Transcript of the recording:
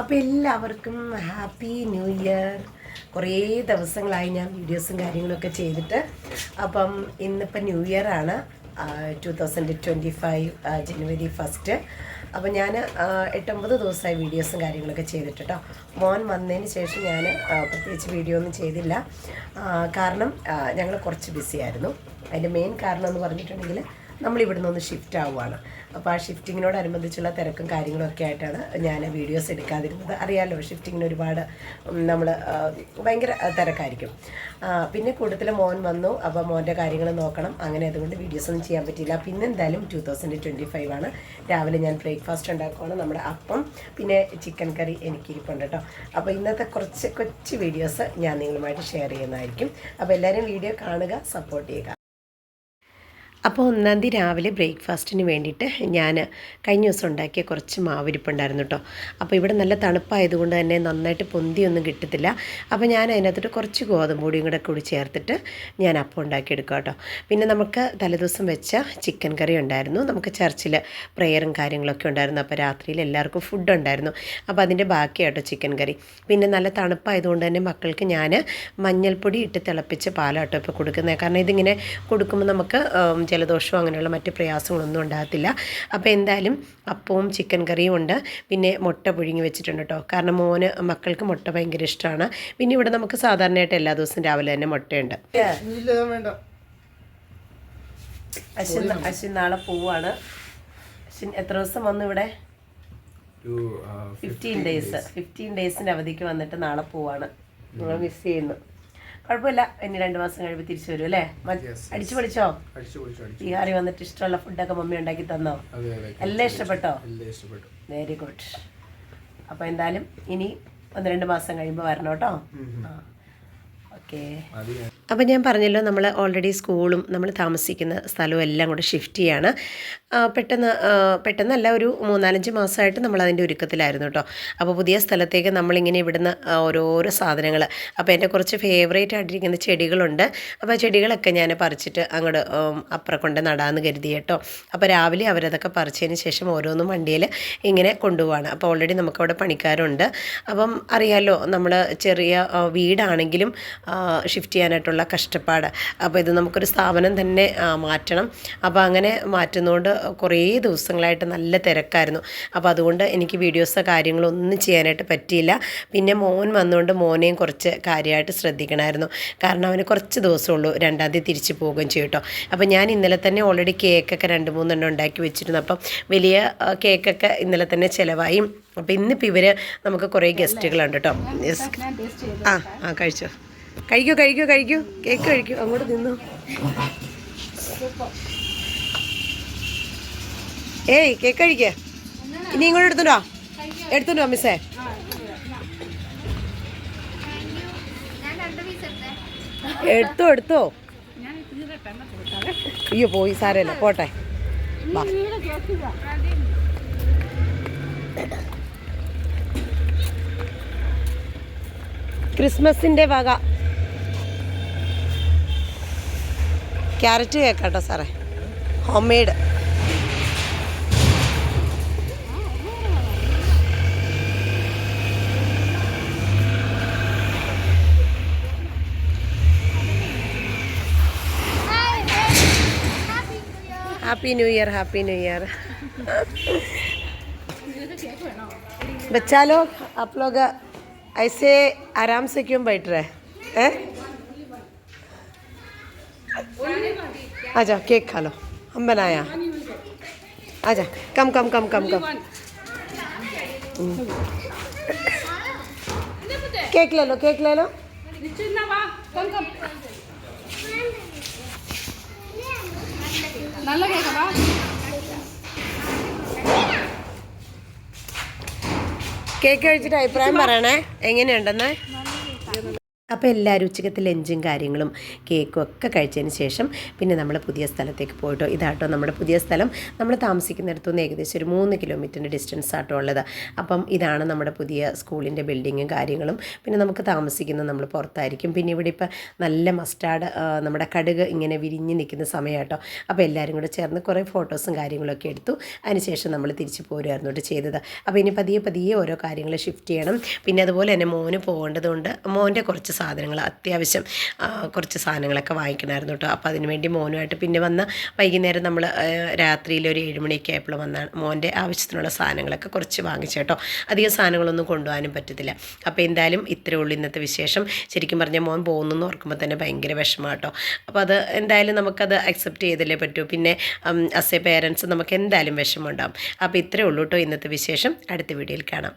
അപ്പോൾ എല്ലാവർക്കും happy new year. കുറേ ദിവസങ്ങളായി ഞാൻ വീഡിയോസും കാര്യങ്ങളൊക്കെ ചെയ്തിട്ട്. അപ്പം ഇന്നിപ്പോൾ ന്യൂ ഇയർ ആണ്. Two thousand twenty five January first. അപ്പോൾ ഞാൻ എട്ടൊമ്പത് ദിവസമായി വീഡിയോസും കാര്യങ്ങളൊക്കെ ചെയ്തിട്ട് കേട്ടോ മോൻ വന്നതിന് ശേഷം ഞാൻ പ്രത്യേകിച്ച് വീഡിയോ ഒന്നും ചെയ്തില്ല. കാരണം ഞങ്ങൾ കുറച്ച് ബിസിയായിരുന്നു. അതിന്റെ മെയിൻ കാരണം എന്ന് പറഞ്ഞിട്ടുണ്ടെങ്കിൽ നമ്മൾ ഇവിടുന്ന് ഒന്ന് ഷിഫ്റ്റ് ആവുകയാണ് അപ്പോൾ ആ ഷിഫ്റ്റിങ്ങിനോടനുബന്ധിച്ചുള്ള തിരക്കും കാര്യങ്ങളൊക്കെ ആയിട്ടാണ് ഞാൻ വീഡിയോസ് എടുക്കാതിരുന്നത്. അറിയാമല്ലോ ഷിഫ്റ്റിങ്ങിന് ഒരുപാട് നമ്മൾ ഭയങ്കര തിരക്കായിരിക്കും. പിന്നെ കൂടുതൽ മോൻ വന്നു. അപ്പോൾ മോന്റെ കാര്യങ്ങൾ നോക്കണം. അങ്ങനെ അതുകൊണ്ട് വീഡിയോസ് ഒന്നും ചെയ്യാൻ പറ്റിയില്ല. പിന്നെ എന്തായാലും ടു തൗസൻഡ് ട്വന്റി ഫൈവ് ആണ്. രാവിലെ ഞാൻ ബ്രേക്ക്ഫാസ്റ്റ് ഉണ്ടാക്കുവാണ് നമ്മുടെ അപ്പം. പിന്നെ ചിക്കൻ കറി എനിക്കിരിപ്പുണ്ട് കേട്ടോ. അപ്പോൾ ഇന്നത്തെ കുറച്ച് കൊച്ചു വീഡിയോസ് ഞാൻ നിങ്ങളുമായിട്ട് ഷെയർ ചെയ്യുന്നതായിരിക്കും. അപ്പോൾ എല്ലാവരും വീഡിയോ കാണുക സപ്പോർട്ട് ചെയ്യുക. അപ്പോൾ ഒന്നാം തീയതി രാവിലെ ബ്രേക്ക്ഫാസ്റ്റിന് വേണ്ടിയിട്ട് ഞാൻ കഴിഞ്ഞ ദിവസം ഉണ്ടാക്കിയ കുറച്ച് മാവിരിപ്പുണ്ടായിരുന്നു കേട്ടോ. അപ്പോൾ ഇവിടെ നല്ല തണുപ്പായതുകൊണ്ട് തന്നെ നന്നായിട്ട് പൊന്തിയൊന്നും കിട്ടത്തില്ല. അപ്പോൾ ഞാൻ അതിനകത്തോട്ട് കുറച്ച് ഗോതമ്പ് പൊടിയും കൂടെ കൂടി ചേർത്തിട്ട് ഞാൻ അപ്പം ഉണ്ടാക്കിയെടുക്കുക കേട്ടോ. പിന്നെ നമുക്ക് തലേദിവസം വെച്ച ചിക്കൻ കറി ഉണ്ടായിരുന്നു. നമുക്ക് ചർച്ചിൽ പ്രെയറും കാര്യങ്ങളൊക്കെ ഉണ്ടായിരുന്നു. അപ്പോൾ രാത്രിയിൽ എല്ലാവർക്കും ഫുഡ് ഉണ്ടായിരുന്നു. അപ്പോൾ അതിന്റെ ബാക്കിയാട്ടോ ചിക്കൻ കറി. പിന്നെ നല്ല തണുപ്പായതുകൊണ്ട് തന്നെ മക്കൾക്ക് ഞാൻ മഞ്ഞൾപ്പൊടി ഇട്ട് തിളപ്പിച്ച് പാലാട്ടോ ഇപ്പോൾ കൊടുക്കുന്നത്. കാരണം ഇതിങ്ങനെ കൊടുക്കുമ്പോൾ നമുക്ക് ജലദോഷമോ അങ്ങനെയുള്ള മറ്റ് പ്രയാസങ്ങളൊന്നും ഉണ്ടാകത്തില്ല. അപ്പോൾ എന്തായാലും അപ്പവും ചിക്കൻ കറിയും ഉണ്ട്. പിന്നെ മുട്ട പുഴുങ്ങി വെച്ചിട്ടുണ്ട് കേട്ടോ. കാരണം മോന് മക്കൾക്ക് മുട്ട ഭയങ്കര ഇഷ്ടമാണ്. പിന്നെ ഇവിടെ നമുക്ക് സാധാരണയായിട്ട് എല്ലാ ദിവസവും രാവിലെ തന്നെ മുട്ടയുണ്ട്. അശ്വിൻ അശ്വിൻ നാളെ പോവാണ്. അശ്വിൻ എത്ര ദിവസം വന്നു ഇവിടെ? ഫിഫ്റ്റീൻ ഡേയ്സ് ഫിഫ്റ്റീൻ ഡേയ്സിന്റെ അവധിക്ക് വന്നിട്ട് നാളെ പോവാണ്. നിങ്ങൾ മിസ് ചെയ്യുന്നു. കുഴപ്പമില്ല. ഇനി രണ്ട് മാസം കഴിയുമ്പോൾ തിരിച്ചു വരും അല്ലേ. അടിച്ചു പൊളിച്ചോ? ബീഹാറിൽ വന്നിട്ട് ഇഷ്ടമുള്ള ഫുഡൊക്കെ മമ്മി ഉണ്ടാക്കി തന്നോ? എല്ലാം ഇഷ്ടപ്പെട്ടോ? വെരി ഗുഡ് അപ്പൊ എന്തായാലും ഇനി ഒന്ന് രണ്ട് മാസം കഴിയുമ്പോൾ വരണം കേട്ടോ. ഓക്കേ അപ്പോൾ ഞാൻ പറഞ്ഞല്ലോ നമ്മൾ ഓൾറെഡി സ്കൂളും നമ്മൾ താമസിക്കുന്ന സ്ഥലവും എല്ലാം കൂടെ ഷിഫ്റ്റ് ചെയ്യാണ്. പെട്ടെന്ന് പെട്ടെന്നല്ല ഒരു മൂന്നാലഞ്ച് മാസമായിട്ട് നമ്മൾ അതിന്റെ ഒരുക്കത്തിലായിരുന്നു കേട്ടോ അപ്പോൾ പുതിയ സ്ഥലത്തേക്ക് നമ്മളിങ്ങനെ ഇവിടുന്ന് ഓരോരോ സാധനങ്ങൾ അപ്പോൾ എന്റെ കുറച്ച് ഫേവറേറ്റ് ആയിട്ടിരിക്കുന്ന ചെടികളുണ്ട്. അപ്പോൾ ചെടികളൊക്കെ ഞാൻ പറിച്ചിട്ട് അങ്ങോട്ട് അപ്പുറം കൊണ്ട് നടാമെന്ന് കരുതി കേട്ടോ അപ്പോൾ രാവിലെ അവരതൊക്കെ പറിച്ചതിന് ശേഷം ഓരോന്നും വണ്ടിയിൽ ഇങ്ങനെ കൊണ്ടുപോവാണ്. അപ്പോൾ ഓൾറെഡി നമുക്കവിടെ പണിക്കാരുണ്ട്. അപ്പം അറിയാമല്ലോ നമ്മൾ ചെറിയ വീടാണെങ്കിലും ഷിഫ്റ്റ് ചെയ്യാനായിട്ടുള്ള കഷ്ടപ്പാട്. അപ്പോൾ ഇത് നമുക്കൊരു സ്ഥാപനം തന്നെ മാറ്റണം. അപ്പോൾ അങ്ങനെ മാറ്റുന്നതുകൊണ്ട് കുറേ ദിവസങ്ങളായിട്ട് നല്ല തിരക്കായിരുന്നു. അപ്പോൾ അതുകൊണ്ട് എനിക്ക് വീഡിയോസോ കാര്യങ്ങളോ ഒന്നും ചെയ്യാനായിട്ട് പറ്റിയില്ല. പിന്നെ മോൻ വന്നുകൊണ്ട് മോനെയും കുറച്ച് കാര്യമായിട്ട് ശ്രദ്ധിക്കണമായിരുന്നു. കാരണം അവന് കുറച്ച് ദിവസമുള്ളൂ രണ്ടാം തീയതി തിരിച്ച് പോകുകയും ചെയ്യും കേട്ടോ. അപ്പോൾ ഞാൻ ഇന്നലെ തന്നെ ഓൾറെഡി കേക്കൊക്കെ രണ്ട് മൂന്നെണ്ണം ഉണ്ടാക്കി വെച്ചിരുന്നു. അപ്പം വലിയ കേക്കൊക്കെ ഇന്നലെ തന്നെ ചിലവായി. അപ്പോൾ ഇന്നിപ്പോൾ ഇവർ നമുക്ക് കുറേ ഗസ്റ്റുകളുണ്ട് കേട്ടോ. ആ ആ കഴിച്ചോ. കഴിക്കൂ കഴിക്കൂ കഴിക്കൂ. കേക്ക് കഴിക്കൂ. അങ്ങോട്ട് നിന്നു ഏയ് കേക്ക് കഴിക്കേ. ഇനി ഇങ്ങോട്ട് എടുത്തുണ്ടോ എടുത്തുണ്ടോ മിസ്സേ. എടുത്തോ എടുത്തോ. അയ്യോ പോയി സാരമില്ല. പോട്ടെ. വാ. ക്രിസ്മസിന്റെ വക. ക്യാരറ്റ് കേക്കാട്ടോ സാറേ home made happy new year happy new year बच्चा लोग आप लोग ऐसे आराम से क्यों बैठ रहे हैं आ जाओ केक खा लो हम बनाया आ जा कम कम कम कम कम हम्म। केक ले लो केक ले लो നല്ല കേക്കടാ കേക്ക് കഴിച്ചിട്ട് അഭിപ്രായം പറയണേ എങ്ങനെയുണ്ടെന്ന് അപ്പോൾ എല്ലാവരും ഉച്ചക്കത്തെ ലഞ്ചും കാര്യങ്ങളും കേക്കും ഒക്കെ കഴിച്ചതിന് ശേഷം പിന്നെ നമ്മൾ പുതിയ സ്ഥലത്തേക്ക് പോയിട്ടോ. ഇതാട്ടോ നമ്മുടെ പുതിയ സ്ഥലം. നമ്മൾ താമസിക്കുന്നിടത്തു നിന്ന് ഏകദേശം ഒരു മൂന്ന് കിലോമീറ്ററിന്റെ ഡിസ്റ്റൻസ് ആട്ടോ ഉള്ളത്. അപ്പം ഇതാണ് നമ്മുടെ പുതിയ സ്കൂളിന്റെ ബിൽഡിങ്ങും കാര്യങ്ങളും. പിന്നെ നമുക്ക് താമസിക്കുന്നത് നമ്മൾ പുറത്തായിരിക്കും. പിന്നെ ഇവിടെ ഇപ്പം നല്ല മസ്റ്റാർഡ് നമ്മുടെ കടുക് ഇങ്ങനെ വിരിഞ്ഞ് നിൽക്കുന്ന സമയമാട്ടോ. അപ്പോൾ എല്ലാവരും കൂടെ ചേർന്ന് കുറേ ഫോട്ടോസും കാര്യങ്ങളൊക്കെ എടുത്തു. അതിനുശേഷം നമ്മൾ തിരിച്ച് പോരുമായിരുന്നു കേട്ടോ ചെയ്തത്. അപ്പോൾ ഇനി പതിയെ പതിയെ ഓരോ കാര്യങ്ങൾ ഷിഫ്റ്റ് ചെയ്യണം. പിന്നെ അതുപോലെ തന്നെ മോന് പോകേണ്ടതുകൊണ്ട് മോന്റെ കുറച്ച് സാധനങ്ങൾ അത്യാവശ്യം കുറച്ച് സാധനങ്ങളൊക്കെ വാങ്ങിക്കണമായിരുന്നു കേട്ടോ. അപ്പോൾ അതിനുവേണ്ടി മോനുമായിട്ട് പിന്നെ വന്ന വൈകുന്നേരം നമ്മൾ രാത്രിയിൽ ഒരു ഏഴ് മണിയൊക്കെ ആയപ്പോൾ വന്നാണ് മോന്റെ ആവശ്യത്തിനുള്ള സാധനങ്ങളൊക്കെ കുറച്ച് വാങ്ങിച്ചു കേട്ടോ. അധികം സാധനങ്ങളൊന്നും കൊണ്ടുപോകാനും പറ്റത്തില്ല. അപ്പോൾ എന്തായാലും ഇത്രയേ ഉള്ളൂ ഇന്നത്തെ വിശേഷം. ശരിക്കും പറഞ്ഞാൽ മോൻ പോകുന്നു ഓർക്കുമ്പോൾ തന്നെ ഭയങ്കര വിഷമം കേട്ടോ. അപ്പോൾ അത് എന്തായാലും നമുക്കത് അക്സെപ്റ്റ് ചെയ്തല്ലേ പറ്റൂ. പിന്നെ അസ് എ പേരൻസ് നമുക്ക് എന്തായാലും വിഷമം ഉണ്ടാകും അപ്പോൾ ഇത്രയേ ഉള്ളൂ കേട്ടോ ഇന്നത്തെ വിശേഷം. അടുത്ത വീഡിയോയിൽ കാണാം.